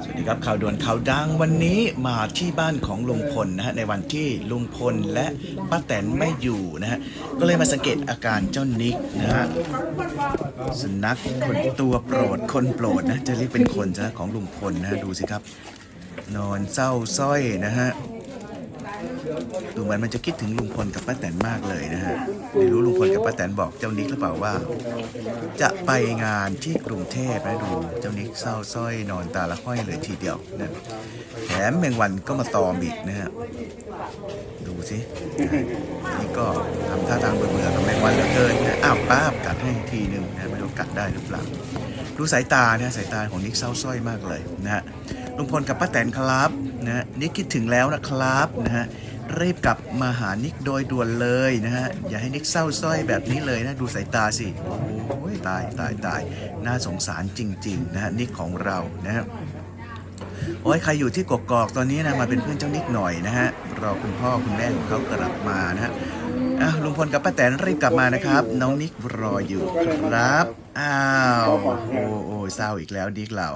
สวัสดีครับข่าวด่วนข่าวดังวันนี้มาที่บ้านของลุงพลนะฮะในวันที่ลุงพลและป้าแตนไม่อยู่นะฮะก็เลยมาสังเกตอาการเจ้านิกนะฮะสุนัขคนตัวโปรดคนโปรดนะจะเรียกเป็นคนนะของลุงพลนะฮะดูสิครับ นอนเศร้าสร้อยนะฮะ ดูเหมือนมันจะคิดถึงลุงพลกับป้าแตนมากเลยนะฮะไม่รู้ลุงพลกับป้าแตนบอกเจ้านิกหรือเปล่าว่า จะไปงานที่กรุงเทพนะดูเจ้านิกเศร้าสร้อยนอนตาละห้อยเลยทีเดียวนะแถมแมงวันก็มาตอมอีกนะฮะดูสินี่ก็ทำท่าทางเบื่อๆกับแมงวันเหลือเกินนะอ้าวป้าบกัดให้ทีหนึ่งนะไม่รู้กัดได้หรือเปล่าดูสายตานะสายตาของนิกเศร้าสร้อยมากเลยนะฮะลุงพลกับป้าแตนครับนะนิกคิดถึงแล้วนะครับนะฮะ รีบกลับมาหานิกโดยด่วนเลยนะฮะ อย่าให้นิกเศร้าสร้อยแบบนี้เลยนะ ดูสายตาสิ โอ้ยตายตายตายน่าสงสารจริง ๆ นะฮะ นิกของเรานะฮะโอ้ยใครอยู่ที่กกอกตอนนี้นะมาเป็นเพื่อนเจ้านิกหน่อยนะฮะรอคุณพ่อคุณแม่ของเขากลับมานะฮะอะลุงพลกับป้าแตนรีบกลับมานะครับ น้องนิกรออยู่ครับ อ้าว โอ้โอ้เศร้าอีกแล้วนิกเรา